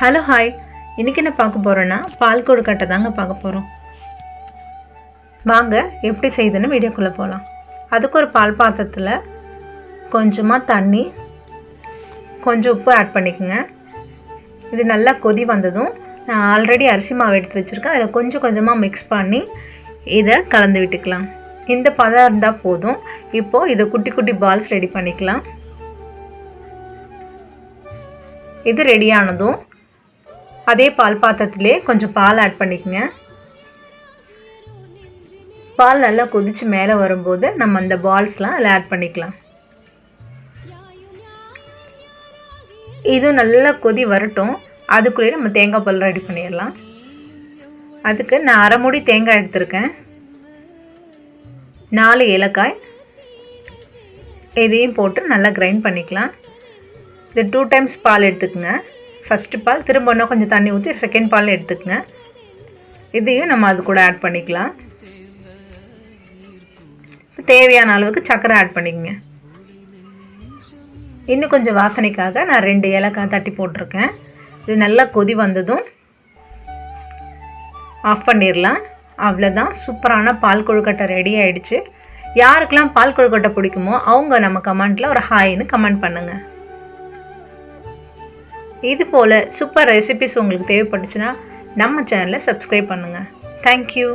Hello hi இன்றைக்கி என்ன பார்க்க போகிறோன்னா பால் கொழுக்கட்டை தாங்க பார்க்க போகிறோம் வாங்க எப்படி செய்யுதுன்னு வீடியோக்குள்ளே போகலாம் அதுக்கு ஒரு பால் பாத்திரத்தில் கொஞ்சமாக தண்ணி கொஞ்சம் உப்பு ஆட் பண்ணிக்கோங்க. இது நல்லா கொதி வந்ததும் நான் ஆல்ரெடி அரிசி மாவு எடுத்து வச்சுருக்கேன். அதில் கொஞ்சம் கொஞ்சமாக மிக்ஸ் பண்ணி இதை கலந்து விட்டுக்கலாம். இந்த பதம் இருந்தால் போதும். இப்போது இதை குட்டி குட்டி பால்ஸ் ரெடி பண்ணிக்கலாம். இது ரெடியானதும் அதே பால் பாத்திரத்திலே கொஞ்சம் பால் ஆட் பண்ணிக்கோங்க. பால் நல்லா கொதித்து மேலே வரும்போது நம்ம அந்த பால்ஸ்லாம் அதில் ஆட் பண்ணிக்கலாம். இதுவும் நல்லா கொதி வரட்டும். அதுக்குள்ளேயே நம்ம தேங்காய் பால் ரெடி பண்ணிடலாம். அதுக்கு நான் அரை மூடி தேங்காய் எடுத்திருக்கேன். நாலு ஏலக்காய். இதையும் போட்டு நல்லா கிரைண்ட் பண்ணிக்கலாம். இது டூ டைம்ஸ் பால் எடுத்துக்கோங்க. ஃபஸ்ட்டு பால் திரும்ப இன்னும் கொஞ்சம் தண்ணி ஊற்றி செகண்ட் பால் எடுத்துக்கோங்க. இதையும் நம்ம அது கூட ஆட் பண்ணிக்கலாம். தேவையான அளவுக்கு சர்க்கரை ஆட் பண்ணிக்கோங்க. இன்னும் கொஞ்சம் வாசனைக்காக நான் ரெண்டு ஏலக்காய் தட்டி போட்டிருக்கேன். இது நல்லா கொதி வந்ததும் ஆஃப் பண்ணிடலாம். அவ்வளோதான் சூப்பரான பால் கொழுக்கட்டை ரெடி ஆகிடுச்சு யாருக்கெல்லாம் பால் கொழுக்கட்டை பிடிக்குமோ அவங்க நம்ம கமெண்ட்டில் ஒரு ஹாய்னு கமெண்ட் பண்ணுங்கள் இது போல் சூப்பர் ரெசிபிஸ் உங்களுக்கு தேவைப்பட்டுச்சுன்னா நம்ம சேனலை சப்ஸ்கிரைப் பண்ணுங்கள் தேங்க்யூ